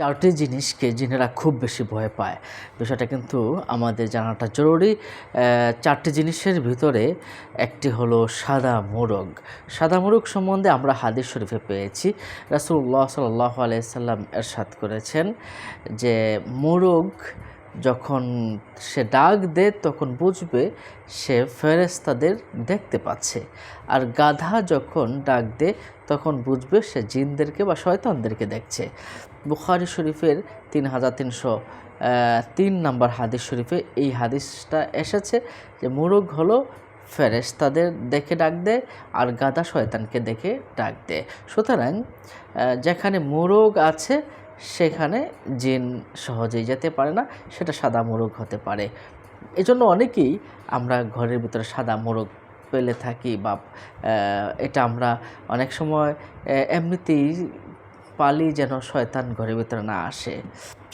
চারটি জিনিসকে জিনেরা খুব বেশি ভয় পায়। বিষয়টা কিন্তু আমাদের জানাটা জরুরি। চারটি জিনিসের ভিতরে একটি হলো সাদা মোরগ। সাদা মোরগ সম্বন্ধে আমরা হাদিস শরীফে পেয়েছি। রাসুল্লাহ সাল্লাহ আলাইসাল্লাম এরশাদ করেছেন যে মোরগ যখন সে ডাক দেয়, তখন বুঝবে সে ফেরেস্তাদের দেখতে পাচ্ছে। আর গাধা যখন ডাক দেয়, তখন বুঝবে সে জিনদেরকে বা শয়তানদেরকে দেখছে। বুখারি শরীফের তিন হাজার তিনশো তিন নম্বর হাদিস শরীফে এই হাদিসটা এসেছে যে মোরগ হলো ফেরেশতাদের দেখে ডাক দেয় আর গাদা শয়তানকে দেখে ডাক দেয়। সুতরাং যেখানে মোরগ আছে সেখানে জিন সহজেই যেতে পারে না, সেটা সাদা মোরগ হতে পারে। এজন্য অনেকেই আমরা ঘরের ভিতরে সাদা মোরগ পেলে থাকি বা এটা আমরা অনেক সময় এমনিতেই পালি যেন শয়তান ঘরের ভিতরে না আসে।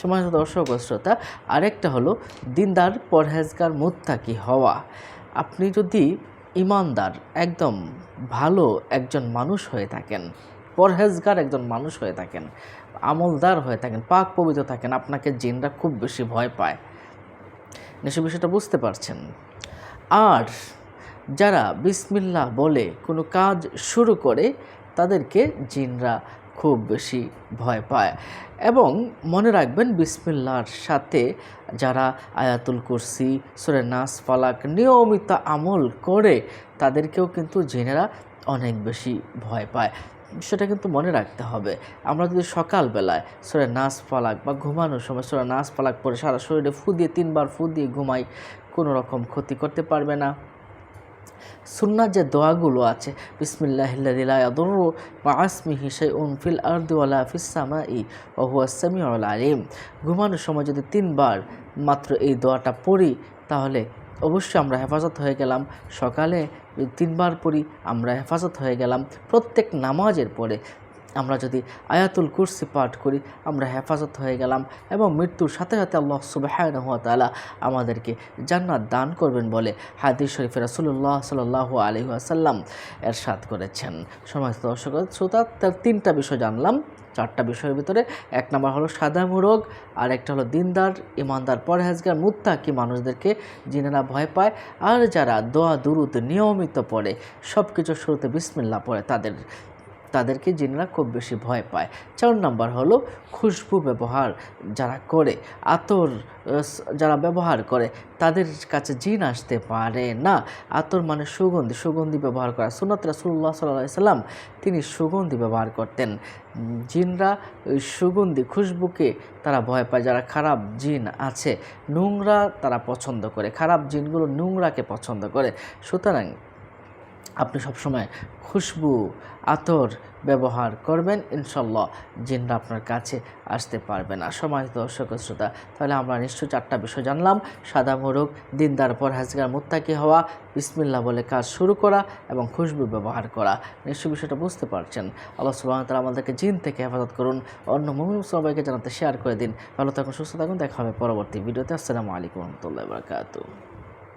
সময় দর্শক শ্রোতা, আরেকটা হলো দিনদার পরহেজগার মুত্তাকি হওয়া। আপনি যদি ইমানদার, একদম ভালো একজন মানুষ হয়ে থাকেন, পরহেজগার একজন মানুষ হয়ে থাকেন আমলদার হয়ে থাকেন, পাক পবিত্র থাকেন, আপনাকে জিনরা খুব বেশি ভয় পায়। নিশ্চয় বিষয়টা বুঝতে পারছেন। আর যারা বিসমিল্লাহ বলে কোনো কাজ শুরু করে, তাদেরকে জিনরা খুব বেশি ভয় পায়। এবং মনে রাখবেন বিসমিল্লার সাথে যারা আয়াতুল কুরসি, সুরে নাস, ফালাক নিয়মিত আমল করে, তাদেরকেও কিন্তু জিনেরা অনেক বেশি ভয় পায়। সেটা কিন্তু মনে রাখতে হবে। আমরা যদি সকালবেলায় সুরে নাচ ফালাক বা ঘুমানোর সময় সুরে নাচ ফালাক পরে সারা শরীরে ফু দিয়ে তিনবার ফু দিয়ে ঘুমাই, কোনো রকম ক্ষতি করতে পারবে না। সুন্নার যে দোয়াগুলো আছে বিসমিল্লাহিল্লাদিল্লাদুর বা আসমি হিসাই উন ফিল আর্দিওয়ালা ফিসামা ই ওহুয়া সামি আলিম। ঘুমানোর সময় যদি তিনবার মাত্র এই দোয়াটা পড়ি, তাহলে অবশ্যই আমরা হেফাজত হয়ে গেলাম। সকালে তিনবার পড়ি আমরা হেফাজত হয়ে গেলাম। প্রত্যেক নামাজের পরে আমরা যদি আয়াতুল কুরসি পাঠ করি, আমরা হেফাজত হয়ে গেলাম এবং মৃত্যুর সাথে সাথে আল্লাহ সুবাহ তালা আমাদেরকে জান্নাত দান করবেন বলে হাদিস শরীফে রাসুল্লাহ সাল্লাহ আলহি আসাল্লাম এরশাদ করেছেন। সমস্ত দর্শক, শ্রোতা, তার তিনটা বিষয় জানলাম। চারটা বিষয়ের ভিতরে এক নম্বর হলো সাদা মুরগ আর একটা হলো দিনদার, ইমানদার, পরহেজগার, মুত্তাকি মানুষদেরকে জিনেরা ভয় পায়, আর যারা দোয়া, দুরুদ নিয়মিত পড়ে সব কিছু শুরুতে বিসমিল্লা পড়ে তাদের তাদেরকে জিনরা খুব বেশি ভয় পায়। চার নম্বর হলো খুশবু ব্যবহার যারা করে, আতর যারা ব্যবহার করে, তাদের কাছে জিন আসতে পারে না। আতর মানে সুগন্ধি সুগন্ধি ব্যবহার করা। সুনত রাসুল্লাহ সাল্লাহ সাল্লাম তিনি সুগন্ধি ব্যবহার করতেন। জিনরা সুগন্ধি, খুশবুকে তারা ভয় পায়, যারা খারাপ জিন আছে। নোংরা তারা পছন্দ করে। খারাপ জিনগুলো নোংরাকে পছন্দ করে। সুতরাং আপনি সবসময় খুশবু, আতর ব্যবহার করবেন, ইনশাল্লাহ জিনরা আপনার কাছে আসতে পারবে না। সময় দর্শক শ্রোতা, তাহলে আমরা নিশ্চয় চারটা বিষয় জানলাম। সাদা মোরগ, দিনদার পর হাজগার মুত্তাকি হওয়া বিসমিল্লা বলে কাজ শুরু করা এবং খুশবু ব্যবহার করা। নিশ্চয় বিষয়টা বুঝতে পারছেন। আল্লাহ সুবাহ তালা আমাদেরকে জিন থেকে হেফাজত করুন। অন্য মুমিন সবাইকে জানাতে শেয়ার করে দিন। ভালো থাকুন, সুস্থ থাকুন। দেখা হবে পরবর্তী ভিডিওতে। আসসালামু আলাইকুম রহমতুল্লাহ বরকাতু